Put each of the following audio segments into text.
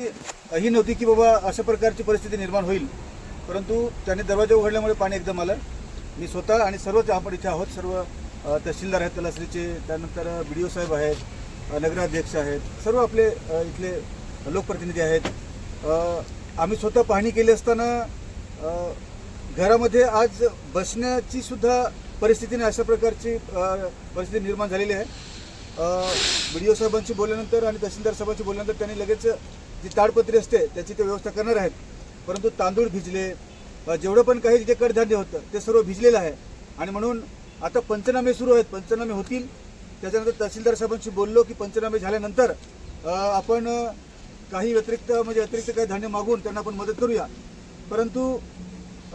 ही नव्हती की बाबा अशा प्रकारची परिस्थिती निर्माण होईल. परंतु त्याने दरवाजा उघडल्यामुळे पाणी एकदम आलं. मी स्वतः आणि सर्वच आपण इथे आहोत सर्व तहसीलदार आहेत तलासरीचे त्यानंतर बी डी ओ साहेब आहेत नगराध्यक्ष आहेत सर्व आपले इथले लोकप्रतिनिधी आहेत. आम्ही स्वतः पाहणी केली असताना घरामध्ये आज बसण्याची सुद्धा परिस्थितीने अशा प्रकारची परिस्थिती निर्माण झालेली आहे. बी डी ओ साहेबांशी बोलल्यानंतर आणि तहसीलदार साहेबांशी बोलल्यानंतर त्यांनी लगेच जी ताडपत्री असते त्याची ते व्यवस्था करणार आहेत. परंतु तांदूळ भिजले जेवढं पण काही जे कडधान्य होतं ते सर्व भिजलेलं आहे. आणि म्हणून आता पंचनामे सुरू आहेत. पंचनामे होतील. त्याच्यानंतर तहसीलदार साहेबांशी बोललो की पंचनामे झाल्यानंतर आपण काही व्यतिरिक्त म्हणजे अतिरिक्त काही धान्य मागून त्यांना आपण मदत करूया. परंतु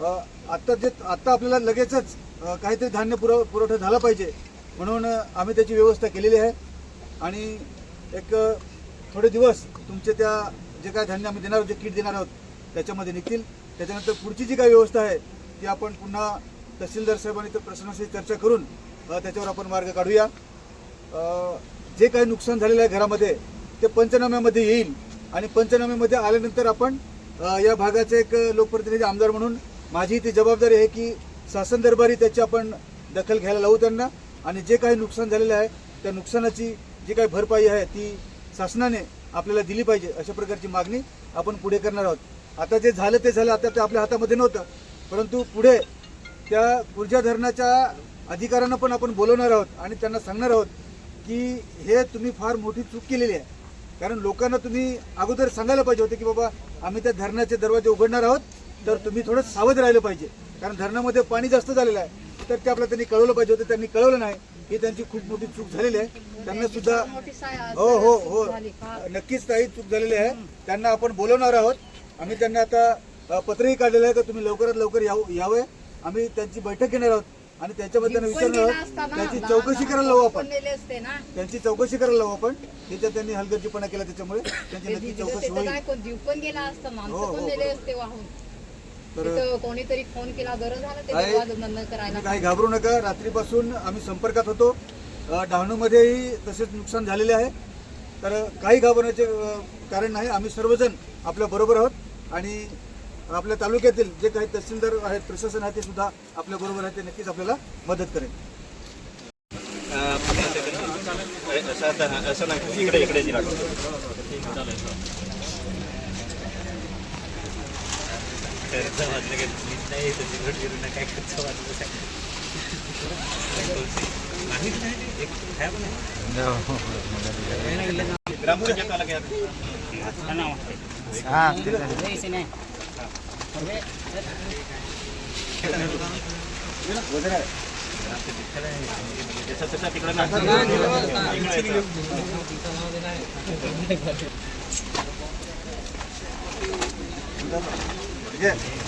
आत्ता जे आत्ता आपल्याला लगेचच काहीतरी धान्य पुरव पुरवठा झाला पाहिजे. म्हणून आम्ही त्याची व्यवस्था केलेली आहे. आणि एक थोडे दिवस तुमचे त्या जे काय धान्य आम्ही देणार आहोत जे किट देणार आहोत त्याच्यामध्ये निघतील. त्याच्यानंतर पुढची जी काही व्यवस्था आहे ती आपण पुन्हा तहसीलदार साहेबांनी तर प्रश्नाशी चर्चा करून त्याच्यावर आपण मार्ग काढूया. जे काही नुकसान झालेलं आहे घरामध्ये ते पंचनाम्यामध्ये येईल. आणि पंचनाम्यामध्ये आल्यानंतर आपण या भागाचे एक लोकप्रतिनिधी आमदार म्हणून माझी ती जबाबदारी आहे की शासन दरबारी त्याची आपण दखल घ्यायला लावू त्यांना. आणि जे काही नुकसान झालेलं आहे त्या नुकसानाची जी काही भरपाई आहे ती शासनाने आपल्याला दिली पाहिजे अशा प्रकारची मागणी आपण पुढे करणार आहोत. आता जे झालं ते झालं आता ते आपल्या हातामध्ये नव्हतं. परंतु पुढे त्या ऊर्जा धरणाच्या अधिकाऱ्यांना पण आपण बोलवणार आहोत आणि त्यांना सांगणार आहोत की हे तुम्ही फार मोठी चूक केलेली आहे. कारण लोकांना तुम्ही अगोदर सांगायला पाहिजे होते की बाबा आम्ही त्या धरणाचे दरवाजे उघडणार आहोत तर तुम्ही थोडं सावध राहिलं पाहिजे. कारण धरणामध्ये पाणी जास्त झालेलं आहे. तर ते आपल्याला त्यांनी कळवलं पाहिजे होतं त्यांनी कळवलं नाही. ही त्यांची खूप मोठी चूक झालेली आहे. त्यांना सुद्धा हो हो हो. नक्कीच काही चूक झालेली आहे. त्यांना आपण बोलवणार आहोत. आम्ही त्यांना आता पत्रही काढलेलं आहे का तुम्ही लवकरात लवकर याव यावे. आम्ही त्यांची बैठक घेणार आहोत आणि त्याच्यामध्ये त्यांना विचारणार आहोत. त्याची चौकशी करायला लावू आपण. त्यांची चौकशी करायला लावू आपण. तिथे त्यांनी हलगर्जीपणा केला त्याच्यामुळे. त्यांची नक्की चौकशी होईल. तर कोणीतरी फोन केला गरज करायला काही घाबरू नका रात्रीपासून आम्ही संपर्कात होतो डहाणूमध्येही तसेच नुकसान झालेले आहे तर काही घाबरण्याचे कारण नाही आम्ही सर्वजण आपल्या बरोबर आहोत आणि आपल्या तालुक्यातील जे काही तहसीलदार आहेत प्रशासन आहे ते सुद्धा आपल्या बरोबर आहे ते नक्कीच आपल्याला मदत करेल असं आता- असं नाही इकडे इकडे जिरा ग्रामपंचायत काय क्या वगैरे आहे. जसं तसं तिकडे Yeah.